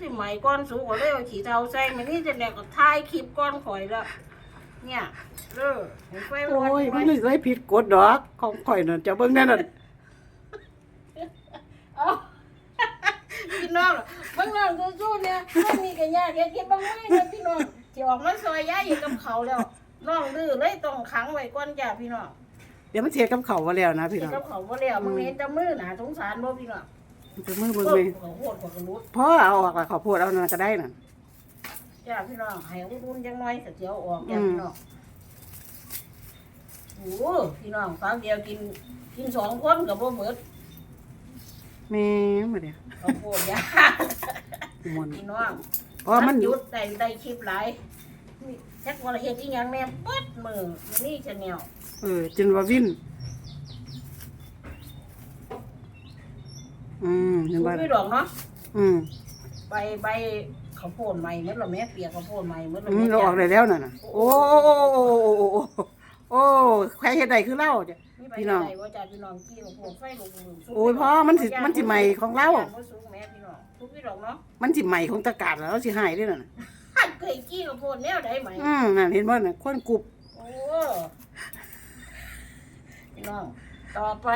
สิไหมก้อนสูงกว่าเลยเอาขี้เทาใส่มันนี่จะแหลกก็ถ่ายคลิปก้อนข่อยแล้วเนี่ยเออเห็นไฟโอ้ยไฟมันเลยผิดกฎดอกของข่อยน่ะเจะเบิ่งแน่นั่นเอาพี่น้องเบางน้องสู้ๆเนี่ยไม่มีกันยากแค่คิดบางไม่เนี่ยพี่น้องที่ออกมาซอยย้ายอยู่กับเขาแล้วน้องดื้อเลยต้องขังไว้ก่อนจ้ะพี่น้องเดี๋ยวมันเสียกับเขาว่าแล้วนะพี่เห็นน้องกับเขาบ่แล้วมึงเห็นแต่มือหนาสงสารบ่พี่น้องมัน จะมือเบิ่งโคเลยตรโคตรกระรุดพ่อเอาออกละข้าวโพดเอานั่นก็ได้นั่นจ้าพี่น้องให้รุ่นจังน้อยก็เจียวออกจ้ะพี่น้องโอ้พี่น้องฟังเดียวกินกินสองคนกับบ่เบิดแม่มาเดี๋ยวข้าวโพดยามวนพี่น้องเพราะมันหยุดได้ได้คลิปหลายนี่จักว่าเฮ็ดอีหยังแม่ปึ๊ดมือนี่ชาแนลเออจนว่าวิน อืมนึกว่ไม่ดอกเนาะอืมใบใบข้าวโพดใหม่เมื่อเราแม่เปียกข้าวโพดใหม่เมื่อเราแม่เราออกได้แล้วน่ะนะโอ้โอ้โอ้โอ้โอ้โอ้ใครเห็ดใดคือเล่าจ้ะพี่น้องว่าจ้ะพี่น้องกี้ของผมไฟลงโอ้ยพ่อมันสิมันสิใหม่ของเล่ามันสิใหม่ของตะกาดแล้วสิหายด้วยน่ะเคยกี้ข้าวโพดแนวใดใหม่อืมนั่นเห็นบ่น่ะคนกรุบโอ้พี่น้องต่อไป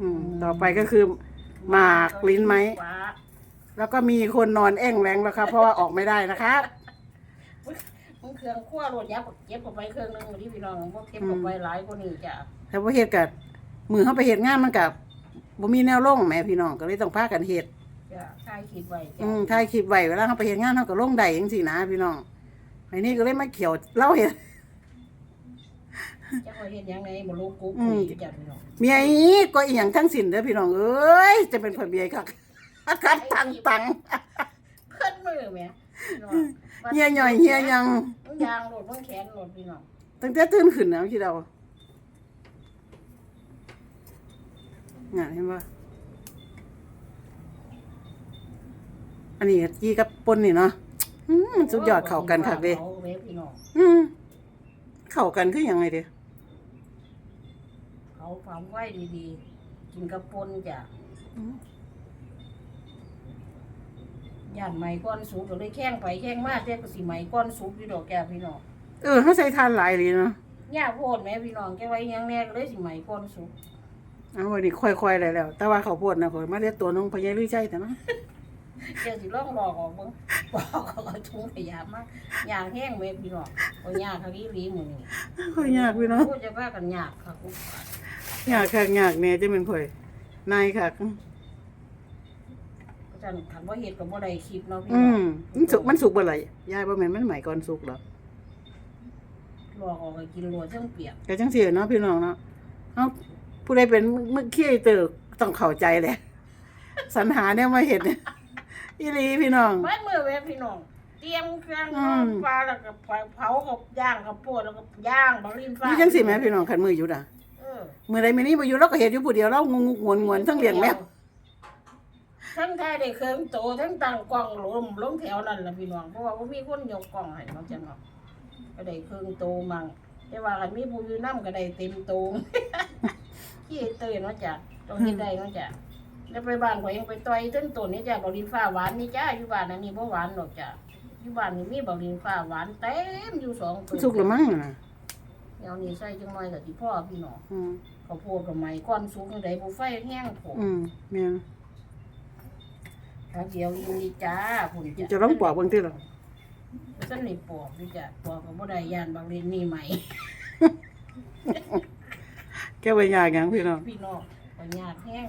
อืมต่อไปก็คือ หมากลิ้นไหม ฟ้าแล้วก็มีคนนอนแอ่งแรงแล้วครับ เพราะว่าออกไม่ได้นะครับมึงเครื่องคั่วโรดยับเก็บเข้าไปเครื่องหนึงที่พี่น้องพวกเก็บเข้าไปหลายกว่านี้จ้ะแต่ว่าเฮ็ดกับมือเฮาไปเฮ็ดงานมันกับบ่มีแนวลงแหม่พี่น้องก็เลยต้องพากันเฮ็ดจ้ะถ่ายคลิปไว้จ้ะอืมถ่ายคลิปไว้เวลาเฮาไปเฮ็ดงานเฮาก็ลงได้จังซี่นะพี่น้องไอ้นี่ก็เลยมาเขียวเล่าเฮ็ด จะคอยเห็นยังไงบ่รู้กุ๊กอืมคุยจ้ะพี่น้องเมียอีกก็อีหยังทั้งสิ้นเด้อพี่น้องเอ้ยจะเป็นคนเมียคักคัดตังตังเพิ่นมือแหม่พี่น้องเฮียหน่อยเฮียหยังมึงยางโหลดมึงแขนโหลดพี่น้องตั้งแต่ตื่นขึ้นแล้วคิดเอาน่ะเห็นบ่อันนี้กี้กับปนนี่เนาะอืมมันสุดยอดเข้ากันคักเด้อาแม่พี่น้องอืมเข้ากันคือหยังไงเด้ เขาฝังไว้ดีๆ กินกับปนจ้ะย่านใหม่ก้อนสุกก็เลยแข้งไปแข้งมาแต่ก็สิใหม่ก้อนสุกพี่ดอกแกพี่น้องเออเขาใส่ทานหลายเลยเนาะย่าโพดแม่พี่น้องแกไว้ยังแน่ก็เลยสิใหม่ก้อนสุกเอาวันนี้ค่อยๆได้แล้ว แต่ว่าเขาวโพดนะข่อยมาเรียกตัวน้องพญาลุยใจแต่นะเจ้าสิลองหลอกออกเบิ่งบอกเขาก็ทุ่งพยายามมากยางแห้งแม่พี่น้องเอายากเขาอีหลีหมื้อนี้ข่อยยากพี่เนาะพูดจะว่ากันยากค่ะกู ยากคักยากแน่จะเป็นข่อยนายคักก็จันคันบ่เฮ็ดก็บ่ได้คลิปเนาะพี่อืน้องมมันสุกมันสุกบ่ล่ะยายบ่แม่นมันใหม่ก่อนสุกหรอกหลอกออกก็กินโลจังเปียกก็จังซี่เนาะพี่น้องเนาะเอ้าผู้ใดเป็นมึกขี้เตอต้องเข้าใจแหละสรรหาเนี่ยมาเฮ็ดเนี่ยอีหลีพี่น้องมัดมือแม่พี่น้อง เตรียมเครื่องอืม ปลาแล้วก็เผากับย่างกับปวดแล้วก็ย่างบะลินฟ้านี่จังซี่แม่พี่น้องคันมืออยู่น่ะ เออมื้อใดมื้อนี้บ่อยู่เราก็เฮ็ดอยู่ผู้เดียวเรางงงงวนๆทั้งเลี้ยงแมวทั้งไทยได้เครื่องโตทั้งตั้งกล้องลมลงแถวนั่นล่ะพี่น้องเพราะว่าบ่มีคนยกกล้องให้เนาะจังเนาะก็ได้เครื่องโตมั่งแต่ว่าคันมีผู้อยู่นํก็ได้เต็มโตขี้เตยเนาะจ้ะต้องเฮ็ดได้เนาะจ้ะแล้วไปบ้านข่อยยังไปต่อยต้นต้นนี่จ้ะบะลินฟ้าหวานนี่จ้าอยู่บ้านอันนี้บ่หวานดอกจ้ะอยู่บ้านนี่มีบะลินฟ้าหวานเต็มอยู่สองต้นสุกแล้วมั้งน่ะ เดี๋ยวนี้ใส่จังหน่อยก็สิพ่อพี่น้องอืมข้าวโพดกับไม้ก้อนสุกจังไดบ่ไฟแห้งโผอืมแม่นแล้วเดี๋ยวอยู่นี่จ้าพุ่นจ้ะจะลองปอกเบิ่งติล่ะซั่นนี่ปอกนี่จ้ะปอกก็บ่ได้ย่านบางเรนนี่ใหม่แกไว้ยากหยังพี่น้องพี่น้องก็ยากแห้ง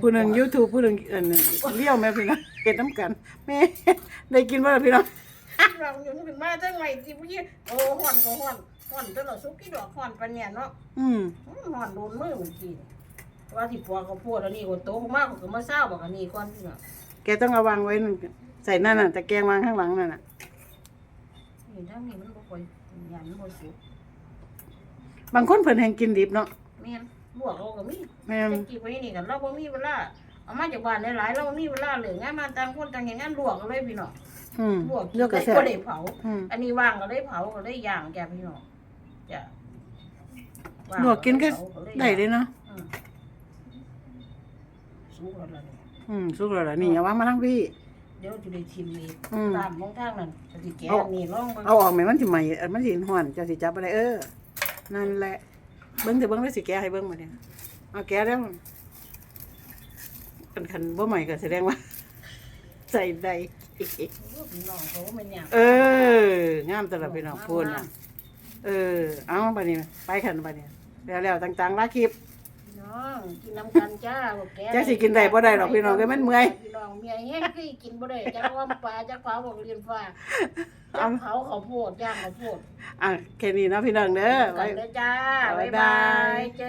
ผู้หนึง YouTube ผู้หนึงอันนึงเลี้ยวแม่พี่น้องเฮ็ดน้ำกันแม่ได้กินบ่ล่ะพี่น้อง เราอยู่ขึ้นมาจังไงสิพี่โอ้ฮ้อนก็ฮ้อน ฮ้อนจนเราสุกกี่ดอกฮ้อนปานเนี่ยเนาะอืมอื้อฮ้อนโดนมือเมื่อกี้ว่าสิปอกข้าวโพดอันนี้ก็โตมากก็มาเช้าบอกอันนี้ก่อนพี่น้องแกต้องเอาวางไว้นั่นใส่นั่นน่ะตะแกรงวางข้างหลังนั่นน่ะนี่ทางนี้มันบ่ค่อยยานมันบ่สุกบางคนเพิ่นแฮงกินดิบเนาะแม่นลวกเอาก็มีแม่นจะกี่ไว้นี่กันเราบ่มีเวลาเอามาจากบ้านหลายๆเราบ่มีเวลาเหลืองานมาต่างคนต่างเห็นงานลวกก็เลยพี่น้องอืมลวกเลือกกระแซ่บก็ได้เผาอืมอันนี้ว่างก็เลยเผาก็เลยย่างแกพี่น้อง จ้ะางลวกกินก็เผาเลยได้เลยเนาะอืมสุกแล้วล่ะนี่อืมสุกแล้วล่ะนี่อย่าวางมาทางพี่ เดี๋ยวจะได้ทิมอีกอืม ตามมองทางนั่นก็สิแกะเอานี่ลองเบิ่งเอาออกไหมมันสิใหม่เออมันสิห่อนเจะสิจับอะไรเออ นั่นแหละ เบิ้งเถอะเบิ้งได้สิแกะให้เบิ้งมาเนี่ยเอาแกะแล้วคันคันบ่ใหม่ก็แสดงว่า ใส่ได้โอ้พี่น้องเขาว่ามันยาก เอองามตลอดพี่น้องพูดนะ เออ เอาบัดนี้ไปขันบัดนี้แล้วแล้วต่างๆลาคลิป พี่น้องกินน้ำกันจ้าบ่แกะจักสิกินได้บ่ได้หรอกพี่น้องเอ้ยมันเมื่อยพี่น้องเมียแห้งคือกินบ่ได้จักว่าปลาจักเผาบ่เรียนฟ้าจัเอากเผาข้าวโพดย่างข้าวโพดอะแค่นี้เนาะพี่น้องเด้อ กันไว้เด้อจ้าบ๊าบ๊ายยบาบายยเจอ